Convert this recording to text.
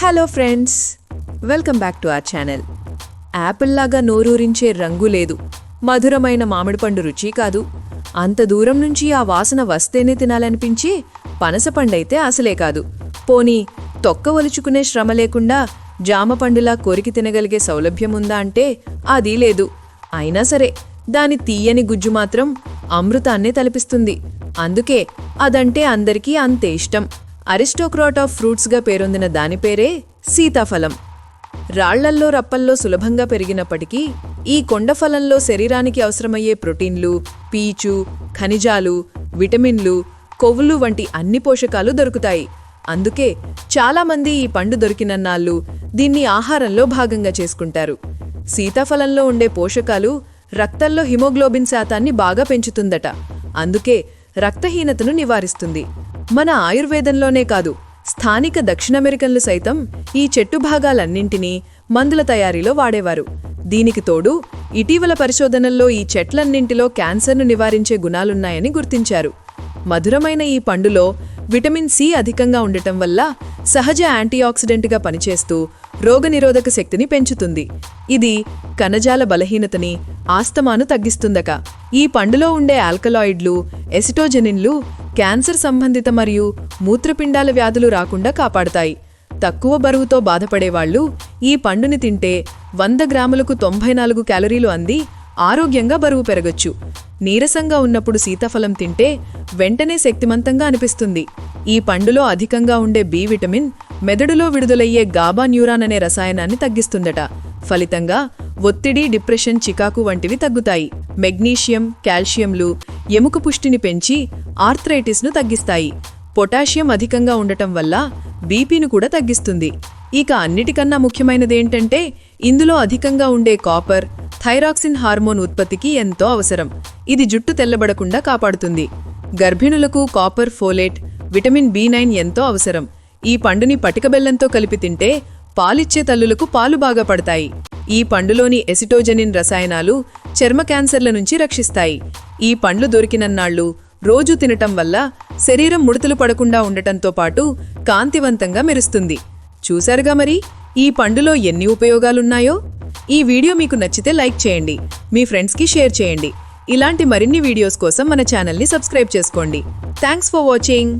Hello friends welcome back to our channel apple లాగా నోరూరించే రంగు లేదు. మధురమైన మామిడి పండు రుచి కాదు. అంత దూరం నుంచి ఆ వాసన వస్తేనే తినాలనిపించి పనసపండైతే అసలే కాదు. పోనీ తొక్క ఒలుచుకునే శ్రమ లేకుండా జామ పండులా కొరికి తినగలిగే సౌలభ్యం ఉందా అంటే అది లేదు. అయినా సరే దాని తీయని గుజ్జు మాత్రం అమృతాన్నే తలపిస్తుంది. అందుకే అదంటే అందరికీ అంతే ఇష్టం. అరిస్టోక్రాట్ ఆఫ్ ఫ్రూట్స్గా పేరొందిన దాని పేరే సీతాఫలం. రాళ్ళల్లో రప్పల్లో సులభంగా పెరిగినప్పటికీ ఈ కొండఫలంలో శరీరానికి అవసరమయ్యే ప్రోటీన్లు పీచు ఖనిజాలు విటమిన్లు కొవ్వులు వంటి అన్ని పోషకాలు దొరుకుతాయి. అందుకే చాలామంది ఈ పండు దొరికినన్నాళ్ళు దీన్ని ఆహారంలో భాగంగా చేసుకుంటారు. సీతాఫలంలో ఉండే పోషకాలు రక్తంలో హిమోగ్లోబిన్ శాతాన్ని బాగా పెంచుతుందట. అందుకే రక్తహీనతను నివారిస్తుంది. మన ఆయుర్వేదంలోనే కాదు స్థానిక దక్షిణ అమెరికన్లు సైతం ఈ చెట్టు భాగాలన్నింటినీ మందుల తయారీలో వాడేవారు. దీనికి తోడు ఇటీవల పరిశోధనల్లో ఈ చెట్లన్నింటిలో క్యాన్సర్ను నివారించే గుణాలున్నాయని గుర్తించారు. మధురమైన ఈ పండులో విటమిన్ సి అధికంగా ఉండటం వల్ల సహజ యాంటీఆక్సిడెంట్గా పనిచేస్తూ రోగనిరోధక శక్తిని పెంచుతుంది. ఇది కణజాల బలహీనతని ఆస్తమాను తగ్గిస్తుందక ఈ పండులో ఉండే ఆల్కలాయిడ్లు ఎసిటోజెనిన్లు క్యాన్సర్ సంబంధిత మరియు మూత్రపిండాల వ్యాధులు రాకుండా కాపాడతాయి. తక్కువ బరువుతో బాధపడేవాళ్ళు ఈ పండుని తింటే వంద గ్రాములకు తొంభై నాలుగు క్యాలరీలు అంది ఆరోగ్యంగా బరువు పెరగొచ్చు. నీరసంగా ఉన్నప్పుడు సీతాఫలం తింటే వెంటనే శక్తిమంతంగా అనిపిస్తుంది. ఈ పండులో అధికంగా ఉండే బి విటమిన్ మెదడులో విడుదలయ్యే గాబా న్యూరాన్ అనే రసాయనాన్ని తగ్గిస్తుందట. ఫలితంగా ఒత్తిడి డిప్రెషన్ చికాకు వంటివి తగ్గుతాయి. మెగ్నీషియం కాల్షియంలు ఎముక పుష్టిని పెంచి ఆర్థరైటిస్ను తగ్గిస్తాయి. పొటాషియం అధికంగా ఉండటం వల్ల బీపీను కూడా తగ్గిస్తుంది. ఇక అన్నిటికన్నా ముఖ్యమైనదేంటంటే ఇందులో అధికంగా ఉండే కాపర్ థైరాక్సిన్ హార్మోన్ ఉత్పత్తికి ఎంతో అవసరం. ఇది జుట్టు తెల్లబడకుండా కాపాడుతుంది. గర్భిణులకు copper folate vitamin B nine ఎంతో అవసరం. ఈ పండుని పటిక బెల్లంతో కలిపి తింటే పాలిచ్చే తల్లులకు పాలు బాగా పడతాయి. ఈ పండులోని ఎసిటోజెనిన్ రసాయనాలు చర్మ క్యాన్సర్ల నుంచి రక్షిస్తాయి. ఈ పండ్లు దొరికినన్నాళ్ళు రోజు తినటం వల్ల శరీరం ముడతలు పడకుండా ఉండటంతో పాటు కాంతివంతంగా మెరుస్తుంది. చూశారుగా మరి? ఈ పండులో ఎన్ని ఉపయోగాలున్నాయో? ఈ వీడియో మీకు నచ్చితే లైక్ చేయండి మీ ఫ్రెండ్స్కి షేర్ చేయండి. ఇలాంటి మరిన్ని వీడియోస్ కోసం మన ఛానల్ని సబ్స్క్రైబ్ చేసుకోండి. Thanks for watching.